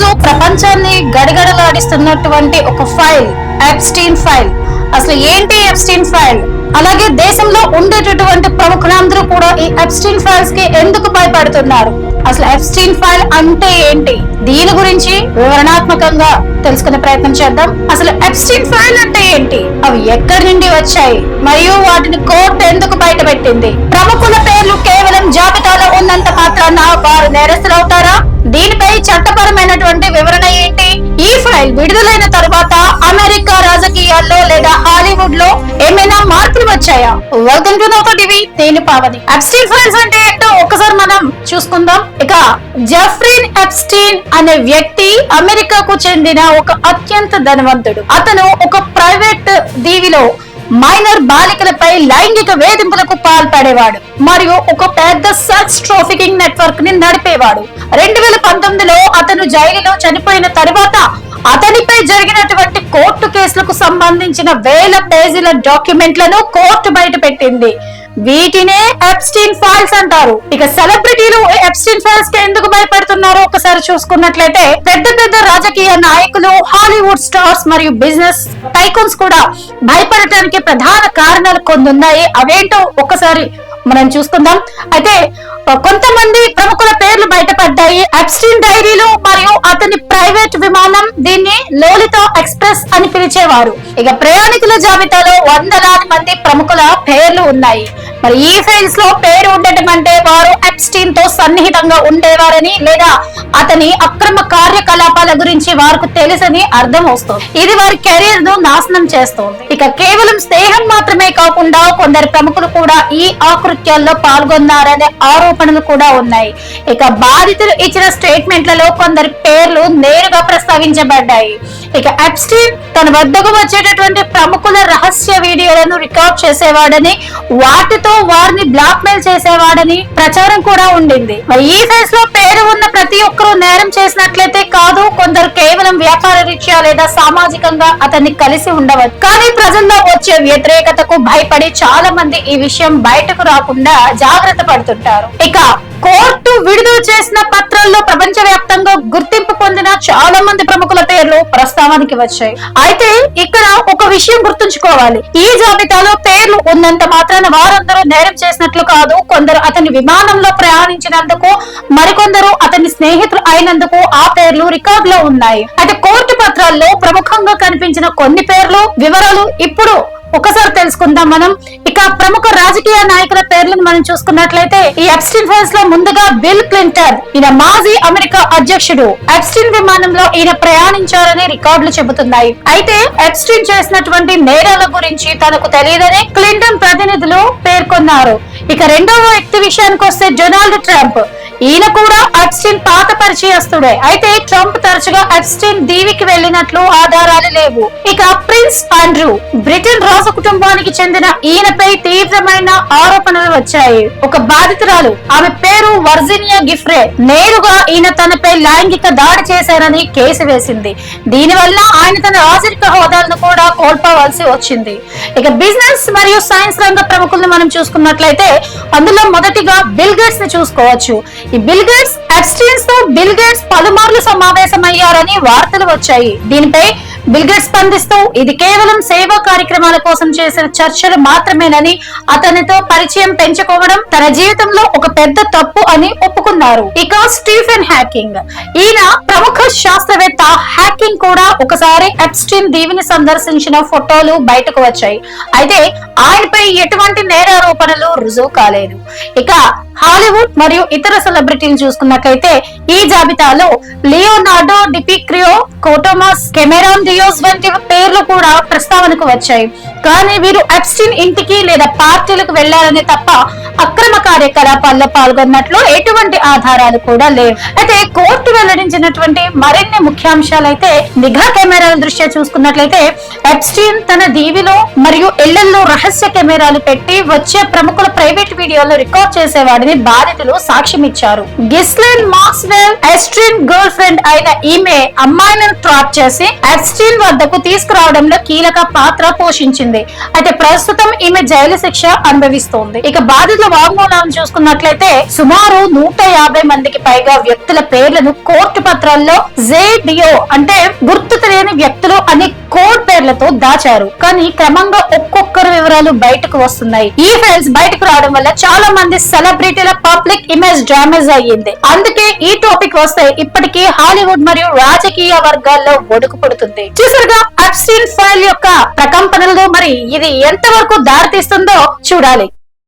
రోజు ప్రపంచాన్ని గడగడలాడిస్తున్నటువంటి ఒక ఫైల్ ఎప్స్టీన్ ఫైల్ అసలు ఏంటి ఎప్స్టీన్ ఫైల్ అలాగే దేశంలో ఉండేటటువంటి ప్రముఖులందరూ కూడా ఈ ఎప్స్టీన్ ఫైల్స్కి ఎందుకు భయపడుతున్నారు? అసలు ఎప్స్టీన్ ఫైల్ అంటే ఏంటి? దీని గురించి వివరణాత్మకంగా తెలుసుకునే ప్రయత్నం చేద్దాం. అసలు ఎప్స్టీన్ ఫైల్ అంటే ఏంటి? అవి ఎక్కడి నుండి వచ్చాయి? మరియు వాటిని కోర్టు ఎందుకు బయటపెట్టింది? ప్రముఖుల పేర్లు కేవలం జాబితాలో ఉన్నంత మాత్రాన వారు నేరస్తులవుతారా? దీనిపై చట్టపరమైనటువంటి వివరణ ఏంటి? ఈ ఫైల్ విడుదలైన తర్వాత అమెరికా రాజకీయాల్లో లేదా హాలీవుడ్లో ఏమైనా మార్పులు వచ్చాయా? వెల్కమ్ టు నోతో టీవీ నేను పావని. అబ్స్టీన్ ఫైల్స్ అంటే ఏంటో ఒకసారి మనం చూసుకుందాం. ఇక జఫ్రీన్ అబ్స్టీన్ అనే వ్యక్తి అమెరికాకు చెందిన ఒక అత్యంత ధనవంతుడు. అతను ఒక ప్రైవేట్ దీవిలో మైనర్ బాలికలపై లైంగిక వేధింపులకు పాల్పడేవాడు మరియు ఒక పెద్ద సెక్స్ ట్రాఫికింగ్ నెట్వర్క్ని నడిపేవాడు. రెండు వేల పంతొమ్మిదిలో అతను జైలులో చనిపోయిన తరువాత అతనిపై జరిగినటువంటి కోర్టు కేసులకు సంబంధించిన వేల పేజీల డాక్యుమెంట్లను కోర్టు బయట పెట్టింది. వీటినే ఎప్స్టీన్ ఫైల్స్ అంటారు. ఇక సెలబ్రిటీలు ఎప్స్టీన్ ఫైల్స్కి ఎందుకు భయపడుతున్నారో ఒకసారి చూసుకున్నట్లయితే పెద్ద పెద్ద రాజకీయ నాయకులు హాలీవుడ్ స్టార్స్ మరియు బిజినెస్ టైకోన్స్ కూడా భయపడటానికి ప్రధాన కారణాలు కొన్ని ఉన్నాయి అవేంటో ఒకసారి మనం చూసుకుందాం. అయితే కొంతమంది ప్రముఖుల పేర్లు బయటపడ్డాయి. అప్స్టీన్ డైరీలు మరియు అతని ప్రైవేట్ విమానం దీన్ని లోలిత ఎక్స్ప్రెస్ అని పిలిచేవారు. ఇక ప్రయాణికుల జాబితాలో వందలాది మంది ప్రముఖుల పేర్లు ఉన్నాయి. మరి ఈ ఫైల్స్లో పేరు ఉండటం అంటే వారు ఎప్స్టీన్తో సన్నిహితంగా ఉండేవారని లేదా అతని అక్రమ కార్యకలాపాల గురించి వారికి తెలుసని అర్థం వస్తుంది. ఇది వారి కెరీర్ను నాశనం చేస్తోంది. ఇక కేవలం స్నేహం మాత్రమే కాకుండా కొందరు ప్రముఖులు కూడా ఈ ఆకృత్యాల్లో పాల్గొన్నారనే ఆరోపణలు కూడా ఉన్నాయి. ఇక బాధితులు ఇచ్చిన స్టేట్మెంట్లలో కొందరి పేర్లు నేరుగా ప్రస్తావించబడ్డాయి. ఇక అబ్స్టీన్ తన వద్దకు వచ్చేటటువంటి ప్రముఖుల రహస్య వీడియోలను రికార్డ్ చేసేవాడని వాటితో వారిని బ్లాక్ మెయిల్ చేసేవాడని ప్రచారం కూడా ఉండింది. ఈ ఫేస్లో పేరు ఉన్న ప్రతి ఒక్కరూ నేరం చేసినట్లయితే కాదు కొందరు కేవలం వ్యాపార రీత్యా లేదా సామాజికంగా అతన్ని కలిసి ఉండవచ్చు కానీ ప్రజల్లో వచ్చే వ్యతిరేకతకు భయపడి చాలా మంది ఈ విషయం బయటకు రాకుండా జాగ్రత్త పడుతుంటారు. ఇక కోర్టు విడుదల చేసిన పత్రాల్లో ప్రపంచవ్యాప్తంగా గుర్తింపు పొందిన చాలా మంది ప్రముఖుల పేర్లు ప్రస్తావానికి వచ్చాయి. అయితే ఇక్కడ ఒక విషయం గుర్తుంచుకోవాలి. ఈ జాబితాలో పేర్లు ఉన్నంత మాత్రాన వారందరూ నేరం చేసినట్లు కాదు కొందరు అతని విమానంలో ప్రయాణించినందుకు మరికొందరు అతని స్నేహితులు అయినందుకు ఆ పేర్లు రికార్డులో ఉన్నాయి. అయితే కోర్టు పత్రాల్లో ప్రముఖంగా కనిపించిన కొన్ని పేర్లు వివరాలు ఇప్పుడు ఒకసారి తెలుసుకుందాం మనం. ఇక ప్రముఖ రాజకీయ నాయకుల పేర్లను మనం చూసుకున్నట్లయితే ఈ అబ్స్టిన్ ఫైల్స్లో ముందుగా బిల్ క్లింటన్ ఈయన మాజీ అమెరికా అధ్యక్షుడు. ఎప్స్టిన్ విమానంలో ఈయన ప్రయాణించారని రికార్డులు చెబుతున్నాయి. అయితే ఎప్స్టిన్ చేసినటువంటి నేరాల గురించి తనకు తెలియదని క్లింటన్ ప్రతినిధులు పేర్కొన్నారు. ఇక రెండవ వ్యక్తి విషయానికి వస్తే డొనాల్డ్ ట్రంప్ ఈయన కూడా అప్స్టిన్ పాత పరిచయస్తుడే. అయితే ట్రంప్ తరచుగా అప్స్టిన్ దీవికి వెళ్ళినట్లు ఆధారాలు లేవు. ఇక ప్రిన్స్ ఆండ్రూ బ్రిటన్ రాజ కుటుంబానికి చెందిన ఈయనపై తీవ్రమైన ఆరోపణలు వచ్చాయి. ఒక బాధితురాలు ఆమె పేరు వర్జీనియా గిఫ్రే. నేరుగా ఈయన తనపై లైంగిక దాడి చేశారని కేసు వేసింది. దీనివల్ల ఆయన తన రాజరిక హోదాలను కూడా కోల్పోవాల్సి వచ్చింది. ఇక బిజినెస్ మరియు సైన్స్ రంగ ప్రముఖులను మనం చూసుకున్నట్లయితే అందులో మొదటిగా బిల్ గేట్స్ని చూసుకోవచ్చు. బిల్ గేట్స్ అబ్స్టీన్స్తో బిల్ గేట్స్ పలుమార్లు సమావేశమయ్యారని వార్తలు వచ్చాయి. దీనిపై బిల్ గేట్స్ స్పందిస్తూ ఇది కేవలం సేవా కార్యక్రమాల కోసం చేసిన చర్చలు మాత్రమేనని అతనితో పరిచయం పెంచుకోవడం తన జీవితంలో ఒక పెద్ద తప్పు అని ఒప్పుకున్నారు. ఇక స్టీఫెన్ హ్యాకింగ్. ఈయన ప్రముఖ శాస్త్రవేత్త హ్యాకింగ్ కూడా ఒకసారి ఎప్స్టీన్ దీవిని సందర్శించిన ఫోటోలు బయటకు వచ్చాయి. అయితే ఆయనపై ఎటువంటి నేరారోపణలు రుజువు కాలేదు. ఇక హాలీవుడ్ మరియు ఇతర సెలబ్రిటీలు చూసుకున్నట్లయితే ఈ జాబితాలో లియోనార్డో డిపిక్రియో కోటోమాస్ కెమెరాన్ డియోస్ వంటి పేర్లు కూడా ప్రస్తావనకు వచ్చాయి. కానీ వీరు అప్స్టిన్ ఇంటికి లేదా పార్టీలకు వెళ్ళారనే తప్ప అక్రమ కార్యకలాపాల్లో పాల్గొన్నట్లు ఎటువంటి ఆధారాలు కూడా లేవు. అయితే కోర్టు వెల్లడించినటువంటి మరిన్ని ముఖ్యాంశాలు అయితే నిఘా కెమెరాల దృష్ట్యా చూసుకున్నట్లయితే ఎప్స్టీన్ తన దీవిలో మరియు ఇళ్ళలో రహస్య కెమెరాలు పెట్టి వచ్చే ప్రముఖుల ప్రైవేట్ వీడియోలు రికార్డ్ చేసేవాడిని బాధితులు సాక్ష్యం ఇచ్చారు Ghislaine Maxwell Epstein girl friend అయిన ఈమె అమ్మాయిలను ట్రాప్ చేసి ఎస్ట్రిన్ వద్దకు తీసుకురావడంలో కీలక పాత్ర పోషించింది. అయితే ప్రస్తుతం ఈమె జైలు శిక్ష అనుభవిస్తోంది. ఇక బాధితుల వాంగ్మూలాలను చూసుకున్నట్లయితే సుమారు నూట యాభై మందికి పైగా వ్యక్తుల పేర్లను కోర్టు పత్రాల్లో జేడిఓ అంటే గుర్తు తెలియని వ్యక్తులు అనే కోడ్ పేర్లతో దాచారు. కానీ క్రమంగా ఒక్కొక్కరు వివరాలు బయటకు వస్తున్నాయి. ఈ ఫైల్స్ బయటకు రావడం వల్ల చాలా మంది సెలబ్రిటీల పబ్లిక్ ఇమేజ్ డ్యామేజ్ అయ్యింది. అందుకే ఈ టాపిక్ వస్తే ఇప్పటికీ హాలీవుడ్ మరియు రాజకీయ వర్గాల్లో ఒడుకు పడుతుంది. చూసారుగా అప్స్టీన్ ఫైల్ యొక్క ప్రకంపనలు మరి ఇది ఎంతవరకు దారితీస్తుందో చూడాలి.